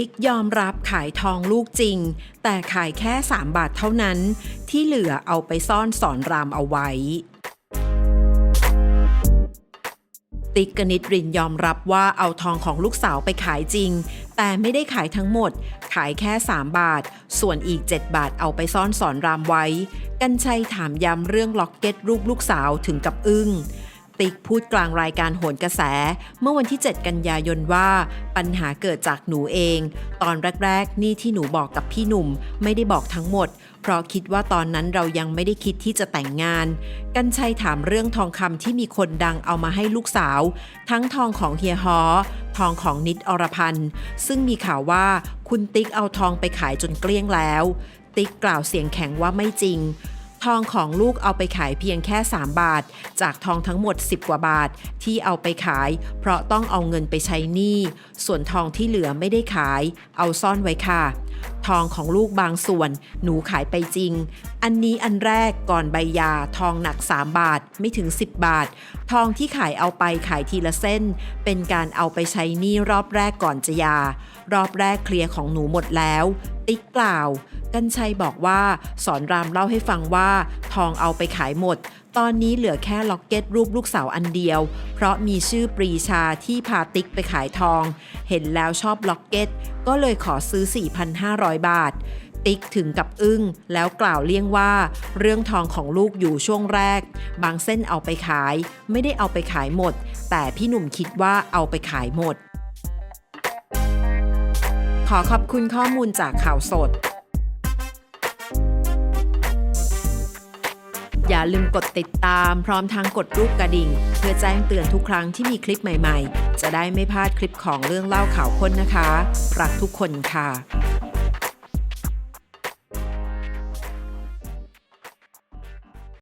ติ๊กยอมรับขายทองลูกจริง แต่ขายแค่ 3 บาทเท่านั้น ที่เหลือเอาไปซ่อนสอนรามเอาไว้ ติ๊กกนิดรินยอมรับว่าเอาทองของลูกสาวไปขายจริง แต่ไม่ได้ขายทั้งหมด ขายแค่ 3 บาท ส่วนอีก 7 บาทเอาไปซ่อนสอนรามไว้ กันชัยถามย้ำเรื่องล็อกเก็ตรูปลูกสาวถึงกับอึ้ง ติ๊กพูดกลางรายการโหนกระแส เมื่อวันที่ 7 กันยายนว่า ปัญหาเกิดจากหนูเอง ตอนแรกๆ นี่ที่หนูบอกกับพี่หนุ่มไม่ได้บอกทั้งหมด เพราะคิดว่าตอนนั้นเรายังไม่ได้คิดที่จะแต่งงาน กันชัยถามเรื่องทองคำที่มีคนดังเอามาให้ลูกสาว ทั้งทองของเฮียฮอทองของนิดอรพันธ์ซึ่งมีข่าวว่าคุณติ๊กเอาทองไปขายจนเกลี้ยงแล้ว ติ๊กกล่าวเสียงแข็งว่าไม่จริง ทองของลูกเอาไปขายเพียงแค่ 3 บาท จากทองทั้งหมด 10 กว่าบาท ที่เอาไปขาย เพราะต้องเอาเงินไปใช้หนี้ ส่วนทองที่เหลือไม่ได้ขาย เอาซ่อนไว้ค่ะ ทองของลูกบางส่วนหนูขายไปจริง อันนี้อันแรกก่อนใบยาทองหนัก 3 บาทไม่ถึง 10 บาท ทองที่ขายเอาไปขายทีละเส้น เป็นการเอาไปใช้หนี้รอบแรกก่อนจะยา รอบแรกเคลียร์ของหนูหมดแล้ว ติ๊กกล่าว กัญชัยบอกว่าสอนรามเล่าให้ฟังว่า ทองเอาไปขายหมด ตอนนี้เหลือแค่ล็อกเก็ตรูปลูกสาวอันเดียว เพราะมีชื่อปรีชาที่พาติ๊กไปขายทอง เห็นแล้วชอบล็อกเก็ตก็เลยขอซื้อ 4,500 บาท ติ๊กถึงกับอึ้ง แล้วกล่าวเลี่ยงว่า เรื่องทองของลูกอยู่ช่วงแรก บางเส้นเอาไปขาย ไม่ได้เอาไปขายหมด แต่พี่หนุ่มคิดว่าเอาไปขายหมด ขอขอบคุณข้อมูลจากข่าวสด อย่าลืมกดติดตามพร้อมทั้งกดรูปกระดิ่ง เพื่อแจ้งเตือนทุกครั้งที่มีคลิปใหม่ๆ จะได้ไม่พลาดคลิปของเรื่องเล่าข่าวค้นนะคะ รักทุกคนค่ะ